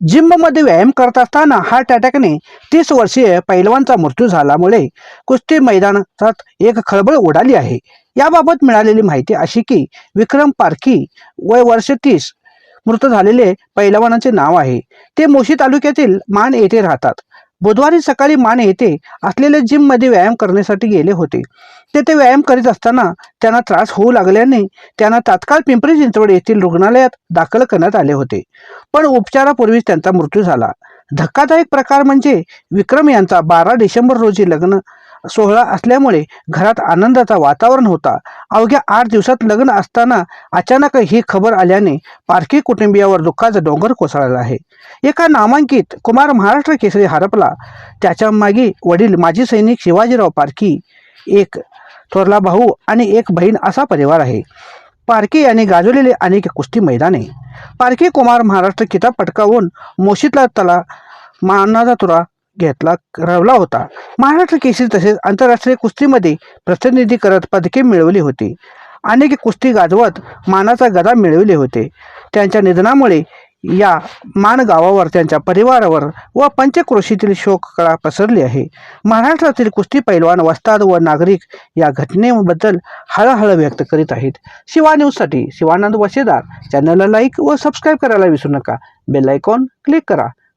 जिममध्ये व्यायाम करत असताना हार्ट अटॅकने तीस वर्षीय पैलवानचा मृत्यू झाल्यामुळे कुस्ती मैदानात एक खळबळ उडाली आहे. याबाबत मिळालेली माहिती अशी की विक्रम पारखी वय वर्ष तीस मृत झालेले पैलवानाचे नाव आहे. ते मोशी तालुक्यातील मान येथे राहतात. बुधवारी सकाळी मान येथे असलेल्या जिममध्ये व्यायाम करण्यासाठी गेले होते. तेथे व्यायाम करीत असताना त्यांना त्रास होऊ लागल्याने त्यांना तात्काळ पिंपरी चिंचवड येथील रुग्णालयात दाखल करण्यात आले होते. पण उपचारापूर्वीच त्यांचा मृत्यू झाला. धक्कादायक प्रकार म्हणजे विक्रम यांचा बारा डिसेंबर रोजी लग्न सोहळा असल्यामुळे घरात आनंदाचा वातावरण होता. अवघ्या आठ दिवसात लग्न असताना अचानक ही खबर आल्याने पारखी कुटुंबियावर दुःखाचा डोंगर कोसळला आहे. एका नामांकित कुमार महाराष्ट्र केसरी हरपला. त्याच्यामागे वडील माजी सैनिक शिवाजीराव पारखी एक थोरला भाऊ आणि एक बहीण असा परिवार आहे. पारखी यांनी गाजवलेले अनेक कुस्ती मैदाने. पारखी कुमार महाराष्ट्र किताब पटकावून मोशीतला तला मानाचा तुरा घेतला रवला होता. महाराष्ट्र केसरी तसेच आंतरराष्ट्रीय कुस्तीमध्ये प्रतिनिधी करत पदके मिळवली होती. अनेक कुस्ती गाजवत मानाचा गदा मिळविले होते. त्यांच्या निधनामुळे या मान गावावर त्यांच्या परिवारावर व पंचक्रोशीतील शोककळा पसरली आहे. महाराष्ट्रातील कुस्ती पैलवान वस्ताद व नागरिक या घटनेबद्दल हळहळ व्यक्त करीत आहेत. शिवा न्यूजसाठी शिवानंद वसेदार चॅनलला लाईक व सबस्क्राईब करायला विसरू नका. बेल आयकॉन क्लिक करा.